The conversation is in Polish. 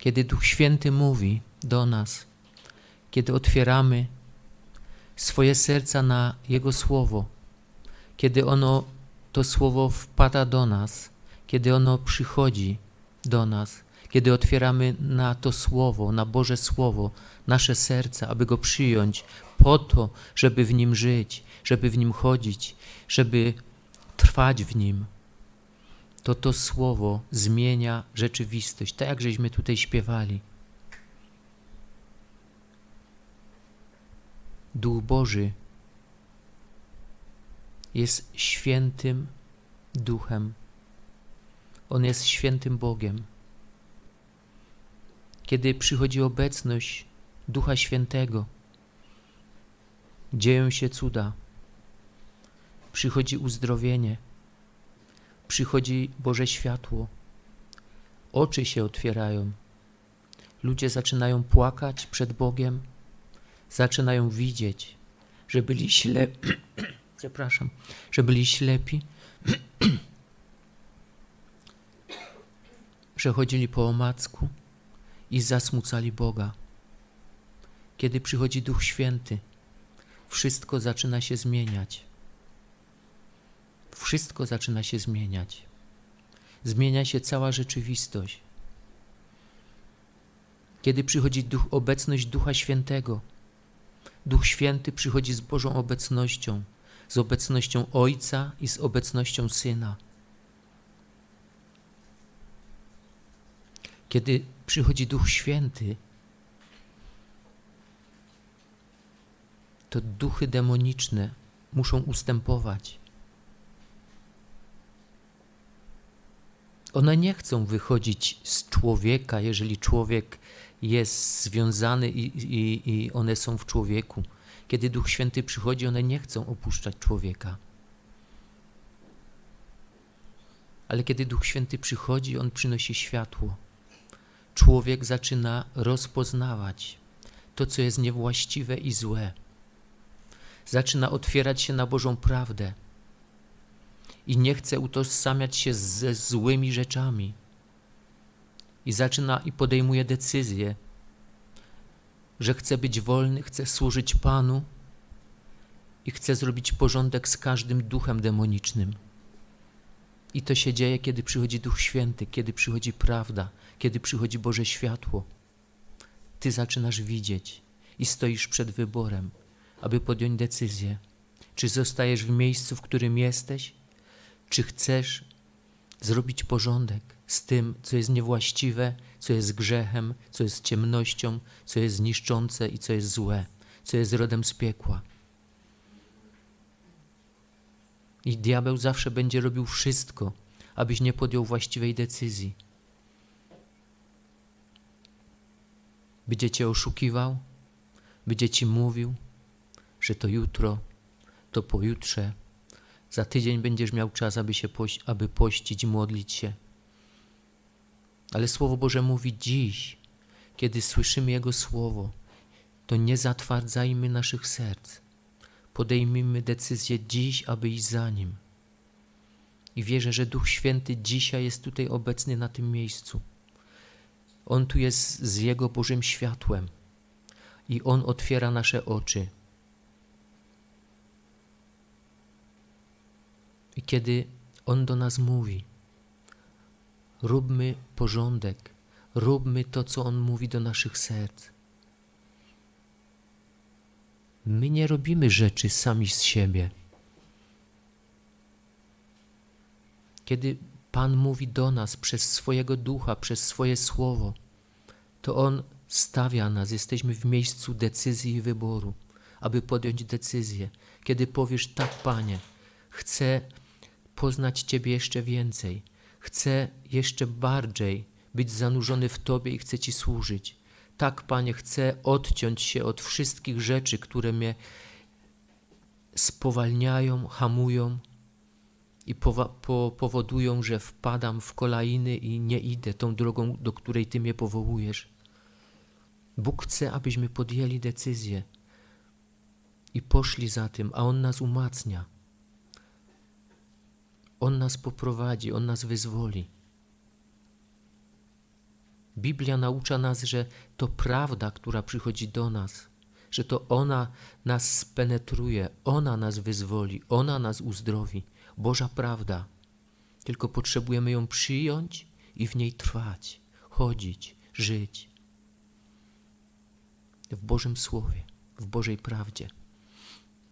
kiedy Duch Święty mówi do nas, kiedy otwieramy swoje serca na Jego Słowo, kiedy ono, to Słowo wpada do nas, kiedy ono przychodzi do nas, kiedy otwieramy na to Słowo, na Boże Słowo, nasze serca, aby go przyjąć, po to, żeby w nim żyć, żeby w nim chodzić, żeby trwać w nim, to to Słowo zmienia rzeczywistość, tak jak żeśmy tutaj śpiewali. Duch Boży jest świętym Duchem. On jest świętym Bogiem. Kiedy przychodzi obecność Ducha Świętego, dzieją się cuda, przychodzi uzdrowienie, przychodzi Boże światło, oczy się otwierają, ludzie zaczynają płakać przed Bogiem, zaczynają widzieć, że byli ślepi, przepraszam, że byli ślepi, że chodzili po omacku i zasmucali Boga. Kiedy przychodzi Duch Święty, wszystko zaczyna się zmieniać. Wszystko zaczyna się zmieniać. Zmienia się cała rzeczywistość. Kiedy przychodzi duch, obecność Ducha Świętego, Duch Święty przychodzi z Bożą obecnością, z obecnością Ojca i z obecnością Syna. Kiedy przychodzi Duch Święty, to duchy demoniczne muszą ustępować. One nie chcą wychodzić z człowieka, jeżeli człowiek jest związany i, i, i one są w człowieku. Kiedy Duch Święty przychodzi, one nie chcą opuszczać człowieka. Ale kiedy Duch Święty przychodzi, on przynosi światło. Człowiek zaczyna rozpoznawać to, co jest niewłaściwe i złe. Zaczyna otwierać się na Bożą prawdę i nie chce utożsamiać się ze złymi rzeczami. I zaczyna i podejmuje decyzję, że chce być wolny, chce służyć Panu i chce zrobić porządek z każdym duchem demonicznym. I to się dzieje, kiedy przychodzi Duch Święty, kiedy przychodzi prawda, kiedy przychodzi Boże światło. Ty zaczynasz widzieć i stoisz przed wyborem, aby podjąć decyzję, czy zostajesz w miejscu, w którym jesteś, czy chcesz zrobić porządek z tym, co jest niewłaściwe, co jest grzechem, co jest ciemnością, co jest niszczące i co jest złe, co jest rodem z piekła. I diabeł zawsze będzie robił wszystko, abyś nie podjął właściwej decyzji. Będzie cię oszukiwał, będzie ci mówił, że to jutro, to pojutrze, za tydzień będziesz miał czas, aby, się poś aby pościć modlić się. Ale Słowo Boże mówi dziś, kiedy słyszymy Jego Słowo, to nie zatwardzajmy naszych serc. Podejmijmy decyzję dziś, aby iść za Nim. I wierzę, że Duch Święty dzisiaj jest tutaj obecny na tym miejscu. On tu jest z Jego Bożym światłem i On otwiera nasze oczy I kiedy On do nas mówi, róbmy porządek, róbmy to, co On mówi do naszych serc. My nie robimy rzeczy sami z siebie. Kiedy Pan mówi do nas przez swojego ducha, przez swoje słowo, to On stawia nas, jesteśmy w miejscu decyzji i wyboru, aby podjąć decyzję. Kiedy powiesz tak, Panie, chcę poznać Ciebie jeszcze więcej. Chcę jeszcze bardziej być zanurzony w Tobie i chcę Ci służyć. Tak, Panie, chcę odciąć się od wszystkich rzeczy, które mnie spowalniają, hamują i po powodują, że wpadam w kolainy i nie idę tą drogą, do której Ty mnie powołujesz. Bóg chce, abyśmy podjęli decyzję i poszli za tym, a On nas umacnia. On nas poprowadzi, On nas wyzwoli. Biblia naucza nas, że to prawda, która przychodzi do nas, że to ona nas spenetruje, ona nas wyzwoli, ona nas uzdrowi. Boża prawda. Tylko potrzebujemy ją przyjąć i w niej trwać, chodzić, żyć. W Bożym Słowie, w Bożej prawdzie.